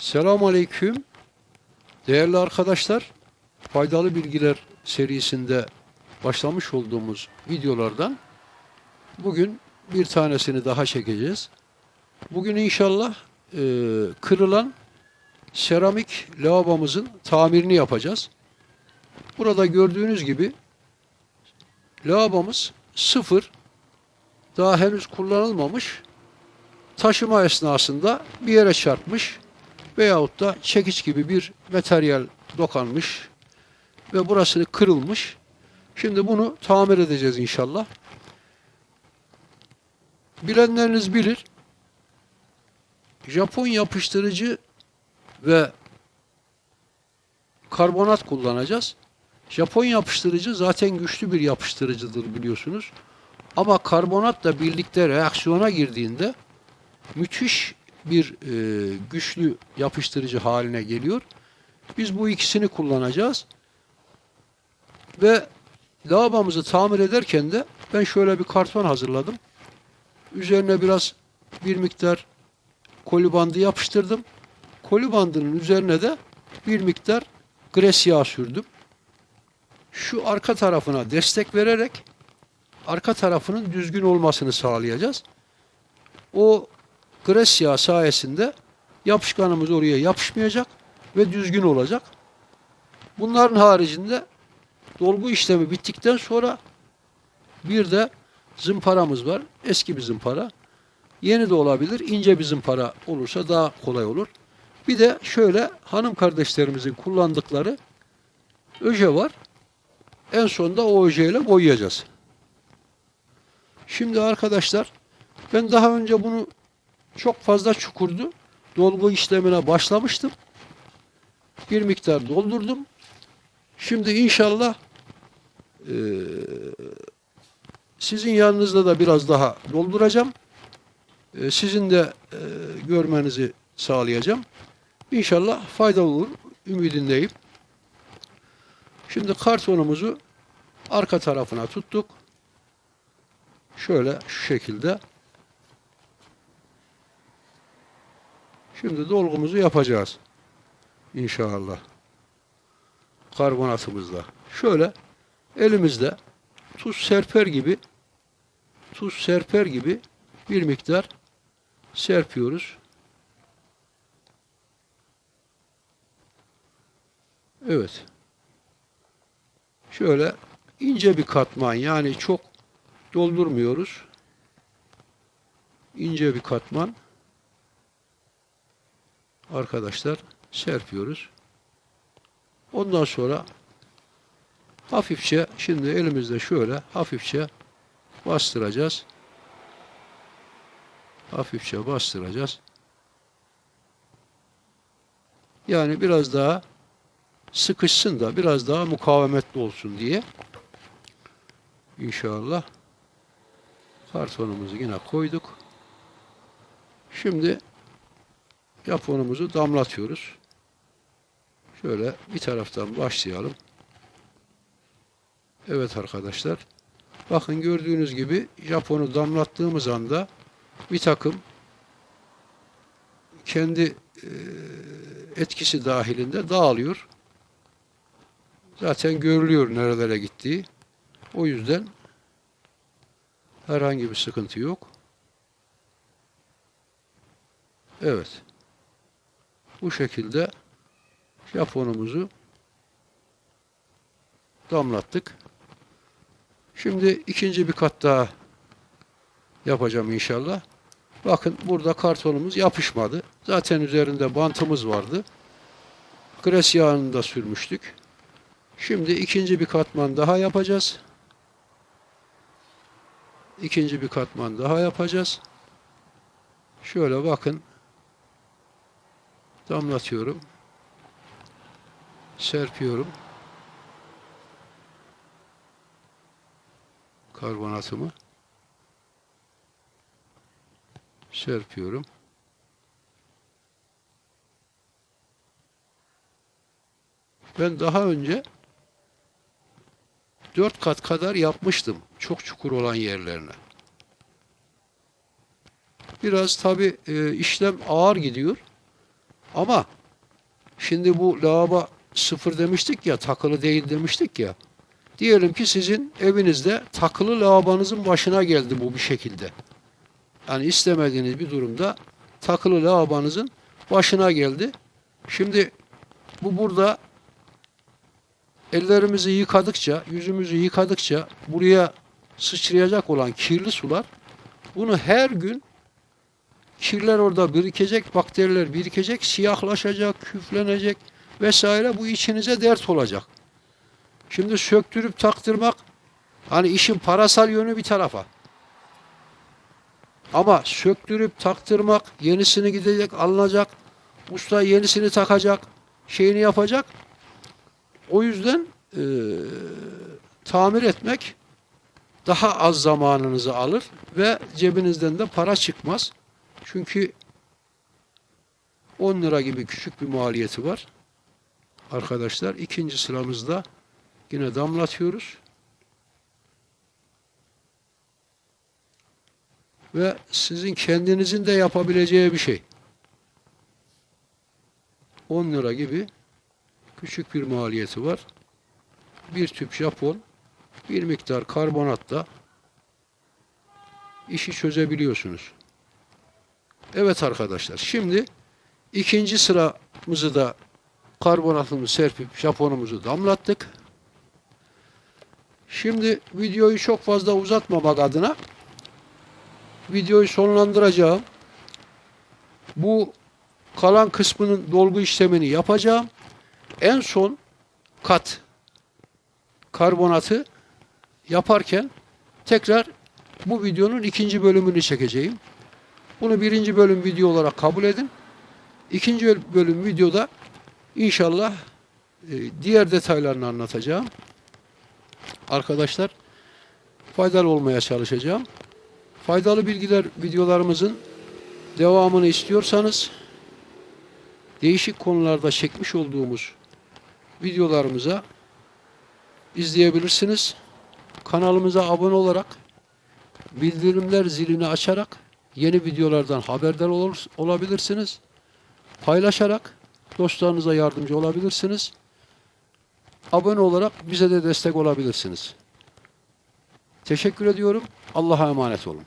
Selamun Aleyküm. Değerli arkadaşlar, faydalı bilgiler serisinde başlamış olduğumuz videolardan bugün bir tanesini daha çekeceğiz. Bugün inşallah e, kırılan seramik lavabomuzun tamirini yapacağız. Burada gördüğünüz gibi lavabomuz sıfır, daha henüz kullanılmamış, taşıma esnasında bir yere çarpmış veyahut da çekiç gibi bir materyal dokanmış ve burası kırılmış. Şimdi bunu tamir edeceğiz inşallah. Bilenleriniz bilir. Japon yapıştırıcı ve karbonat kullanacağız. Japon yapıştırıcı zaten güçlü bir yapıştırıcıdır biliyorsunuz. Ama karbonatla birlikte reaksiyona girdiğinde müthiş bir e, güçlü yapıştırıcı haline geliyor. Biz bu ikisini kullanacağız. Ve lavabamızı tamir ederken de ben şöyle bir karton hazırladım. Üzerine biraz bir miktar koli bandı yapıştırdım. Koli bandının üzerine de bir miktar gres yağı sürdüm. Şu arka tarafına destek vererek arka tarafının düzgün olmasını sağlayacağız. O gres yağı sayesinde yapışkanımız oraya yapışmayacak ve düzgün olacak. Bunların haricinde dolgu işlemi bittikten sonra bir de zımparamız var. Eski bir zımpara. Yeni de olabilir. ince bir zımpara olursa daha kolay olur. Bir de şöyle hanım kardeşlerimizin kullandıkları öje var. En sonunda o ojeyle boyayacağız. Şimdi arkadaşlar ben daha önce bunu çok fazla çukurdu. Dolgu işlemine başlamıştım. Bir miktar doldurdum. Şimdi inşallah eee, sizin yanınızda da biraz daha dolduracağım. Eee, sizin de eee, görmenizi sağlayacağım. İnşallah faydalı olur. Ümidindeyim. Şimdi kartonumuzu arka tarafına tuttuk. Şöyle şu şekilde. Şimdi dolgumuzu yapacağız. İnşallah. Karbonatımızla. Şöyle elimizde tuz serper gibi tuz serper gibi bir miktar serpiyoruz. Evet. Şöyle ince bir katman yani çok doldurmuyoruz. İnce bir katman arkadaşlar serpiyoruz. Ondan sonra hafifçe şimdi elimizde şöyle hafifçe bastıracağız. Hafifçe bastıracağız. Yani biraz daha sıkışsın da biraz daha mukavemetli olsun diye. İnşallah kartonumuzu yine koyduk. Şimdi Japonumuzu damlatıyoruz. Şöyle bir taraftan başlayalım. Evet arkadaşlar. Bakın gördüğünüz gibi Japon'u damlattığımız anda bir takım kendi etkisi dahilinde dağılıyor. Zaten görülüyor nerelere gittiği. O yüzden herhangi bir sıkıntı yok. Evet. Bu şekilde Japonumuzu damlattık. Şimdi ikinci bir kat daha yapacağım inşallah. Bakın burada kartonumuz yapışmadı. Zaten üzerinde bantımız vardı. Gres yağını da sürmüştük. Şimdi ikinci bir katman daha yapacağız. İkinci bir katman daha yapacağız. Şöyle bakın damlatıyorum. Serpiyorum. Karbonatımı. Serpiyorum. Ben daha önce dört kat kadar yapmıştım. Çok çukur olan yerlerine. Biraz tabi işlem ağır gidiyor. Ama şimdi bu lavabo sıfır demiştik ya, takılı değil demiştik ya. Diyelim ki sizin evinizde takılı lavabonuzun başına geldi bu bir şekilde. Yani istemediğiniz bir durumda takılı lavabonuzun başına geldi. Şimdi bu burada ellerimizi yıkadıkça, yüzümüzü yıkadıkça buraya sıçrayacak olan kirli sular bunu her gün kirler orada birikecek, bakteriler birikecek, siyahlaşacak, küflenecek vesaire bu içinize dert olacak. Şimdi söktürüp taktırmak hani işin parasal yönü bir tarafa. Ama söktürüp taktırmak, yenisini gidecek, alınacak, usta yenisini takacak, şeyini yapacak. O yüzden eee, tamir etmek daha az zamanınızı alır ve cebinizden de para çıkmaz. Çünkü 10 lira gibi küçük bir maliyeti var. Arkadaşlar ikinci sıramızda yine damlatıyoruz. Ve sizin kendinizin de yapabileceği bir şey. 10 lira gibi küçük bir maliyeti var. Bir tüp Japon, bir miktar karbonatla işi çözebiliyorsunuz. Evet arkadaşlar şimdi ikinci sıramızı da karbonatımızı serpip Japonumuzu damlattık. Şimdi videoyu çok fazla uzatmamak adına videoyu sonlandıracağım. Bu kalan kısmının dolgu işlemini yapacağım. En son kat karbonatı yaparken tekrar bu videonun ikinci bölümünü çekeceğim. Bunu birinci bölüm video olarak kabul edin. İkinci bölüm videoda inşallah e, diğer detaylarını anlatacağım. Arkadaşlar faydalı olmaya çalışacağım. Faydalı bilgiler videolarımızın devamını istiyorsanız değişik konularda çekmiş olduğumuz videolarımıza izleyebilirsiniz. Kanalımıza abone olarak bildirimler zilini açarak yeni videolardan haberdar olur, olabilirsiniz. Paylaşarak dostlarınıza yardımcı olabilirsiniz. Abone olarak bize de destek olabilirsiniz. Teşekkür ediyorum. Allah'a emanet olun.